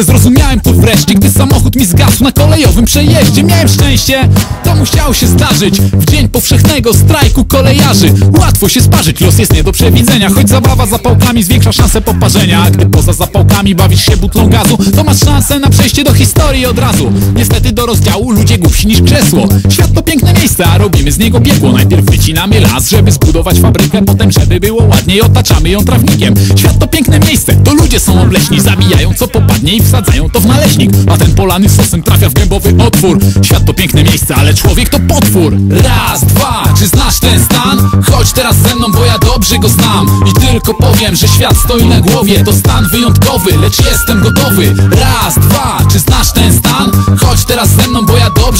Zrozumiałem to wreszcie, gdy samochód mi zgasł na kolejowym przejeździe. Miałem szczęście, to musiało się zdarzyć. W dzień powszechnego strajku kolejarzy. Łatwo się sparzyć, los jest nie do przewidzenia. Choć zabawa zapałkami zwiększa szanse poparzenia. A gdy poza zapałkami bawisz się butlą gazu To masz szansę na przejście do historii od razu. Niestety do rozdziału ludzie głupsi niż krzesło. Świat to piękne miejsce, a robimy z niego piekło. Najpierw wycinamy las, żeby zbudować fabrykę Potem żeby było ładniej, otaczamy ją trawnikiem. Świat to piękne miejsce, to ludzie są obleśni Zabijają co popadnie i wsadzają to w naleśnik. A ten polany sosem trafia w gębowy otwór. Świat to piękne miejsce, ale człowiek to potwór. Raz, dwa, czy znasz ten stan? Chodź teraz ze mną, bo ja dobrze go znam. I tylko powiem, że świat stoi na głowie. To stan wyjątkowy, lecz jestem gotowy. Raz, dwa, czy znasz ten stan? Chodź teraz ze mną, bo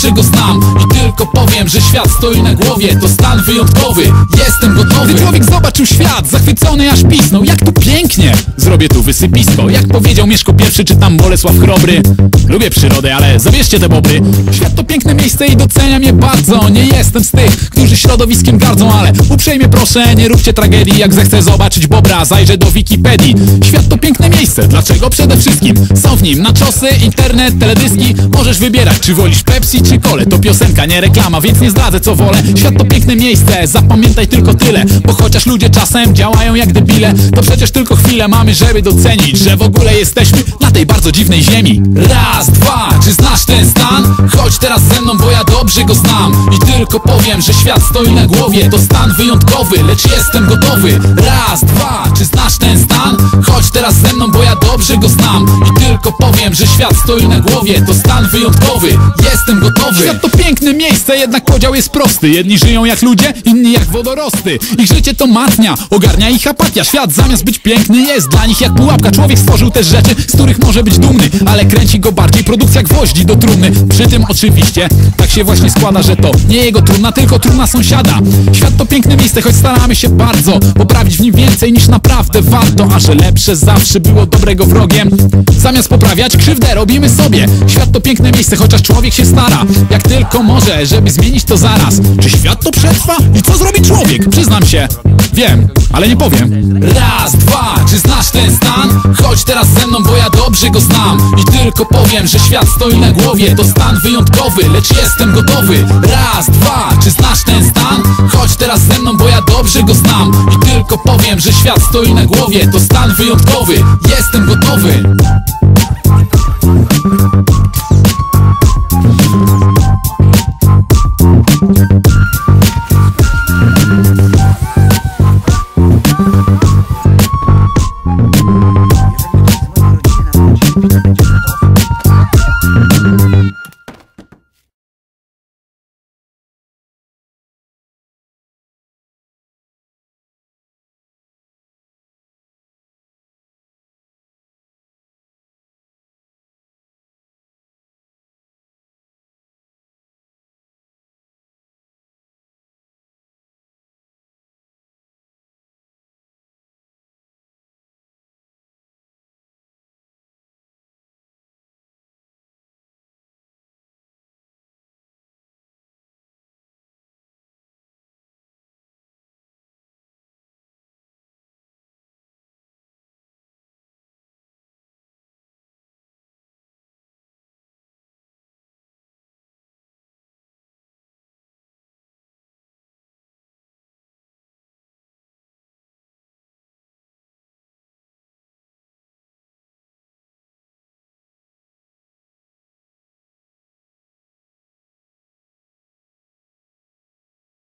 ja dobrze go znam I tylko powiem, że świat stoi na głowie. To stan wyjątkowy, jestem gotowy. Gdy człowiek zobaczył świat, zachwycony aż pisnął Jak tu pięknie, zrobię tu wysypisko. Jak powiedział Mieszko pierwszy, czy tam Bolesław Chrobry Lubię przyrodę, ale zabierzcie te bobry. Świat to piękne miejsce i doceniam je bardzo. Nie jestem z tych, którzy środowiskiem gardzą Ale uprzejmie proszę, nie róbcie tragedii Jak zechcę zobaczyć bobra, zajrzę do Wikipedii. Świat to piękne miejsce, dlaczego? Przede wszystkim? Są w nim naczosy, internet, teledyski. Możesz wybierać, czy wolisz Pepsi czy Kole. To piosenka, nie reklama, więc nie zdradzę co wolę. Świat to piękne miejsce, zapamiętaj tylko tyle Bo chociaż ludzie czasem działają jak debile To przecież tylko chwilę mamy, żeby docenić Że w ogóle jesteśmy na tej bardzo dziwnej ziemi. Raz, dwa, czy znasz ten stan? Chodź teraz ze mną, bo ja dobrze go znam I tylko powiem, że świat stoi na głowie. To stan wyjątkowy, lecz jestem gotowy. Raz, dwa, czy znasz ten stan? Chodź teraz ze mną, bo ja dobrze go znam I tylko powiem, że świat stoi na głowie. To stan wyjątkowy, jestem gotowy. Świat to piękne miejsce, jednak podział jest prosty. Jedni żyją jak ludzie, inni jak wodorosty. Ich życie to matnia, ogarnia ich apatia. Świat zamiast być piękny jest dla nich jak pułapka. Człowiek stworzył też rzeczy, z których może być dumny Ale kręci go bardziej produkcja gwoździ do trumny. Przy tym oczywiście, tak się właśnie składa, że to nie jego trumna, tylko trumna sąsiada. Świat to piękne miejsce, choć staramy się bardzo Poprawić w nim więcej niż naprawdę warto A że lepsze zawsze było dobrego wrogiem. Zamiast poprawiać krzywdę robimy sobie. Świat to piękne miejsce, chociaż człowiek się stara. Jak tylko może, żeby zmienić to zaraz. Czy świat to przetrwa? I co zrobi człowiek? Przyznam się, wiem, ale nie powiem. Raz, dwa, czy znasz ten stan? Chodź teraz ze mną, bo ja dobrze go znam I tylko powiem, że świat stoi na głowie. To stan wyjątkowy, lecz jestem gotowy. Raz, dwa, czy znasz ten stan? Chodź teraz ze mną, bo ja dobrze go znam. I tylko powiem, że świat stoi na głowie. To stan wyjątkowy, jestem gotowy